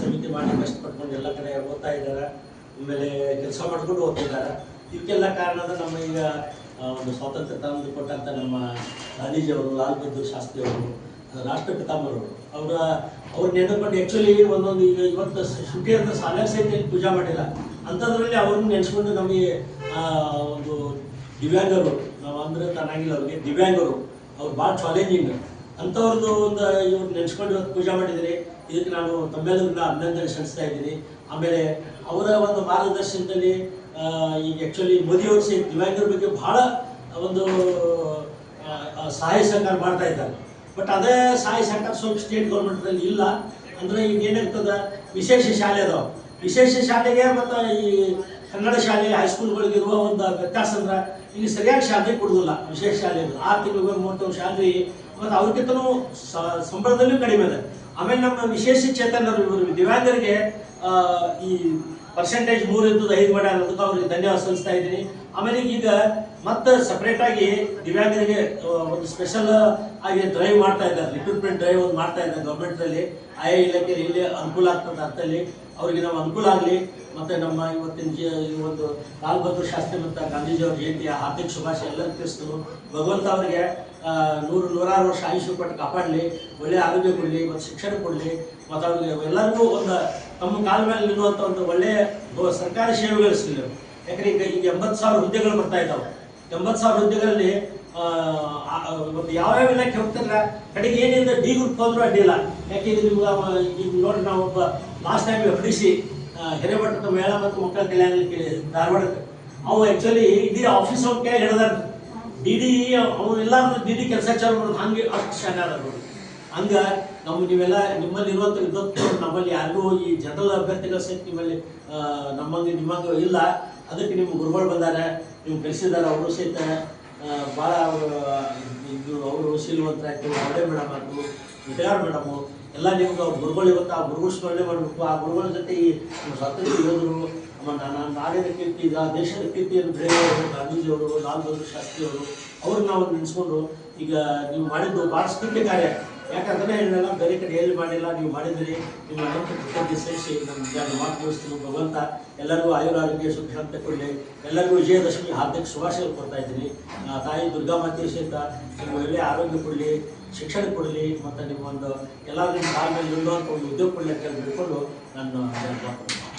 ಸಮಿತಿ ಮಾಡಿ ಕಷ್ಟಪಟ್ಕೊಂಡು ಎಲ್ಲ ಕಡೆ ಓದ್ತಾ ಇದ್ದಾರೆ. ಆಮೇಲೆ ಕೆಲಸ ಮಾಡಿಕೊಂಡು ಓದ್ತಿದ್ದಾರೆ ಇದಕ್ಕೆಲ್ಲ ಕಾರಣ ನಮ್ಮ ಈಗ ಒಂದು ಸ್ವಾತಂತ್ರ್ಯ ತಂದು ಕೊಟ್ಟಂತ ನಮ್ಮ ಗಾಂಧೀಜಿಯವರು ಲಾಲ್ ಬಹದ್ದೂರ್ ಶಾಸ್ತ್ರಿ ಅವರು, ರಾಷ್ಟ್ರ ಪಿತಾಮರವರು ಅವರ, ಅವ್ರ ನೆನಪಟ್ಟು ಆ್ಯಕ್ಚುಲಿ ಒಂದೊಂದು ಈಗ ಇವತ್ತು ಶುಟಿ ಅಂತ ಸಾಲ ಸಹಿತ ಪೂಜಾ ಮಾಡಿಲ್ಲ. ಅಂಥದ್ರಲ್ಲಿ ಅವ್ರನ್ನ ನೆನೆಸ್ಕೊಂಡು ನಮಗೆ ಒಂದು ದಿವ್ಯಾಂಗರು, ನಾವು ಅಂದ್ರೆ ತನ್ನಾಗಿಲ್ಲ ಅವ್ರಿಗೆ ದಿವ್ಯಾಂಗರು, ಅವ್ರು ಭಾಳ ಚಾಲೆಂಜಿಂಗ್ ಅಂಥವ್ರದ್ದು ಒಂದು ಇವ್ರು ನೆನೆಸ್ಕೊಂಡು ಇವತ್ತು ಪೂಜೆ ಮಾಡಿದಿರಿ. ಇದಕ್ಕೆ ನಾನು ತಮ್ಮೆಲ್ಲರನ್ನ ಅಭಿನಂದನೆ ಸಲ್ಲಿಸ್ತಾ ಇದ್ದೀನಿ. ಆಮೇಲೆ ಅವರ ಒಂದು ಮಾರ್ಗದರ್ಶನದಲ್ಲಿ ಈಗ ಆ್ಯಕ್ಚುಲಿ ಮೋದಿಯವರು ಸಹ ದಿವ್ಯಾಂಗರ ಬಗ್ಗೆ ಭಾಳ ಒಂದು ಸಹಾಯ ಸಹಕಾರ ಮಾಡ್ತಾ ಇದ್ದಾರೆ. ಬಟ್ ಅದೇ ಸಹಾಯ ಸಹಕಾರ ಸ್ವಲ್ಪ ಸ್ಟೇಟ್ ಗೌರ್ಮೆಂಟಲ್ಲಿ ಇಲ್ಲ. ಅಂದರೆ ಈಗ ಏನಾಗ್ತದೆ? ವಿಶೇಷ ಶಾಲೆ ಅದಾವ. ವಿಶೇಷ ಶಾಲೆಗೆ ಮತ್ತು ಈ ಕನ್ನಡ ಶಾಲೆ ಹೈಸ್ಕೂಲ್ಗಳಿಗೆ ಇರುವ ಒಂದು ವ್ಯತ್ಯಾಸ ಅಂದ್ರೆ ಇಲ್ಲಿ ಸರಿಯಾಗಿ ಶಾಲೆ ಕೊಡುವುದಿಲ್ಲ ವಿಶೇಷ ಶಾಲೆ ಆರು ತಿಂಗಳಿಗೆ ಮೂವತ್ತು ಶಾಲೆ ಮತ್ತು ಅವ್ರಿಗಿಂತನೂ ಸಂಬಳದಲ್ಲೂ ಕಡಿಮೆ ಇದೆ. ಆಮೇಲೆ ನಮ್ಮ ವಿಶೇಷ ಚೇತನರು ದಿವ್ಯಾಂಗರಿಗೆ ಈ ಪರ್ಸೆಂಟೇಜ್ ಮೂರು ಇದ್ದದ್ದು ಐದು ಮಾಡಿ ಅನ್ನೋದಕ್ಕೆ ಅವ್ರಿಗೆ ಧನ್ಯವಾದ ಸಲ್ಲಿಸ್ತಾ ಇದ್ದೀನಿ. ಆಮೇಲೆ ಈಗ ಮತ್ತೆ ಸಪ್ರೇಟ್ ಆಗಿ ದಿವ್ಯಾಂಗರಿಗೆ ಒಂದು ಸ್ಪೆಷಲ್ ಆಗಿ ಡ್ರೈವ್ ಮಾಡ್ತಾ ಇದ್ದಾರೆ ರಿಕ್ರೂಟ್ಮೆಂಟ್ ಡ್ರೈವ್ ಒಂದು ಮಾಡ್ತಾ ಇದ್ದಾರೆ ಗೌರ್ಮೆಂಟಲ್ಲಿ ಆಯಾ ಇಲಾಖೆ ಇಲ್ಲಿ ಅನುಕೂಲ ಆಗ್ತದೆ ಅರ್ಥದಲ್ಲಿ. ಅವರಿಗೆ ನಾವು ಅನುಕೂಲ ಆಗಲಿ. ಮತ್ತೆ ನಮ್ಮ ಇವತ್ತಿನ ಜೀ ಒಂದು ಲಾಲ್ ಬಹದ್ದೂರ್ ಶಾಸ್ತ್ರಿ ಮತ್ತು ಗಾಂಧೀಜಿಯವ್ರ ಜಯಂತಿಯ ಹಾರ್ದಿಕ ಶುಭಾಶಯ ಎಲ್ಲರೂ ತಿಳಿಸ್ತು. ಭಗವಂತ ಅವರಿಗೆ ನೂರು, ನೂರಾರು ವರ್ಷ ಆಯುಷ್ಯ ಕೊಟ್ಟು ಕಾಪಾಡಲಿ. ಒಳ್ಳೆಯ ಆರೋಗ್ಯ ಕೊಡಲಿ, ಮತ್ತು ಶಿಕ್ಷಣ ಕೊಡಲಿ. ಮತ್ತು ಅವ್ರಿಗೆ ಎಲ್ಲರಿಗೂ ಒಂದು ತಮ್ಮ ಕಾಲ ಮೇಲೆ ನಿಲ್ಲುವಂಥ ಒಂದು ಒಳ್ಳೆಯ ಸರ್ಕಾರಿ ಸೇವೆಗಳಿಸಲಿ ಯಾಕಂದ್ರೆ ಈಗ ಈಗ ಎಂಬತ್ತು ಸಾವಿರ ಹುದ್ದೆಗಳು ಬರ್ತಾ ಇದ್ದಾವೆ. ಎಂಬತ್ತು ಸಾವಿರ ಹುದ್ದೆಗಳಲ್ಲಿ ಒಂದು ಯಾವ್ಯಾವ ಇಲಾಖೆ ಹೋಗ್ತಾರಲ್ಲ, ಕಡೆಗೆ ಏನಿಂದ ಡಿ ಗ್ರೂಪ್ ಹೋದ್ರೂ ಅಡ್ಡಿಲ್ಲ ಯಾಕೆ ಇದು ನಿಮ್ಗೆ ಈಗ ನೋಡಿ ನಾವು ಒಬ್ಬ last time F D C ಹಿರೇಮಠದ ಮೇಳ ಮತ್ತು ಮಕ್ಕಳ ಕಲ್ಯಾಣ ಕೇಳಿ ಧಾರವಾಡಕ್ಕೆ. ಅವು ಆ್ಯಕ್ಚುಲಿ ಇಡೀ ಆಫೀಸ್ ಅವ್ರ ಕೈ ಡಿ ಡಿ ಅವ್ರು ಇಲ್ಲ ಅಂದ್ರೆ ಡಿ ಡಿ ಕೆಲಸ ಚಾಲು ಮಾಡೋದು ಹಂಗೆ ಅಷ್ಟು ಅದ ನೋಡಿ ಹಂಗ ನಮ್ಗೆ ನೀವೆಲ್ಲ ನಿಮ್ಮಲ್ಲಿ ನಿರ್ವಂತ ವಿದ್ವತ್ತು ನಮ್ಮಲ್ಲಿ ಯಾರಿಗೂ ಈ ಜನರಲ್ ಅಭ್ಯರ್ಥಿಗಳ ಸಹಿತ ನಿಮ್ಮಲ್ಲಿ ನಮ್ಮಂಗೆ ನಿಮ್ಮಂಗೆ ಇಲ್ಲ. ಅದಕ್ಕೆ ನಿಮ್ಮ ಗುರುಗಳು ಬಂದಾರೆ, ನೀವು ಕಲಿಸಿದಾರೆ ಅವರು ಸಹಿತ ಭಾಳ ಇದು ಅವರು ಶೀಲವಂತರಾಯ್ತು ಅವಳೇ ಮೇಡಮ್ ಆಯ್ತು ವಿಟಗಾರ್ ಮೇಡಮು. ಎಲ್ಲ ನಿಮ್ಗೆ ಗುರುಗಳು ಇವತ್ತು ಆ ಗುರುಗಳು ಸ್ಮರಣೆ ಮಾಡಬೇಕು. ಆ ಗುರುಗಳ ಜೊತೆ ಈ ಸ್ವಾತಂತ್ರ್ಯ ಯೋಧರು ನಮ್ಮ ನಾ- ನಾಡಿನ ಕೀರ್ತಿ ಈಗ ದೇಶದ ಕೀರ್ತಿಯನ್ನು ಬೆಳೆಯುವವರು ಗಾಂಧೀಜಿಯವರು, ಲಾಲ್ ಬಹದ್ದೂರ್ ಶಾಸ್ತ್ರಿಯವರು, ಅವ್ರನ್ನ ನಾವು ನೆನೆಸ್ಕೊಂಡು, ಈಗ ನೀವು ಮಾಡಿದ್ದು ಭಾಳ ಸ್ತುತ್ಯ ಕಾರ್ಯ. ಯಾಕಂದ್ರೆ ಹೇಳಲ್ಲ, ಬೇರೆ ಕಡೆ ಎಲ್ಲಿ ಮಾಡಿಲ್ಲ, ನೀವು ಮಾಡಿದಿರಿ ನಿಮ್ಮ ಅನಂತ ಕೃತಜ್ಞತೆ ಸೇರಿಸಿ ನಮ್ಮ ಮಾತು ಮುಗಿಸ್ತೀನಿ, ಭಗವಂತ, ಎಲ್ಲರಿಗೂ ಆಯುರಾರೋಗ್ಯ ಸುಖ ಅಂತ ಕೊಡಲಿ. ಎಲ್ಲರಿಗೂ ವಿಜಯದಶಮಿ ಹಾರ್ದಿಕ ಶುಭಾಶಯ ಕೊಡ್ತಾ ಇದ್ದೀನಿ. ತಾಯಿ ದುರ್ಗಾಮಾತೆ ಸಹಿತ ನಿಮ್ಮ ಒಳ್ಳೆಯ ಆರೋಗ್ಯ ಕೊಡಲಿ, ಶಿಕ್ಷಣ ಕೊಡಲಿ, ಮತ್ತು ನಿಮ್ಮ ಒಂದು ಎಲ್ಲರೂ ನಿಮ್ಮ ಕಾಲ ಮೇಲೆ ನಿಲ್ಲುವಂಥ ಒಂದು ಉದ್ಯೋಗ ಕೊಡಲಿ ಅಂತ ಹೇಳಿ ಬಿಟ್ಕೊಂಡು ನಾನು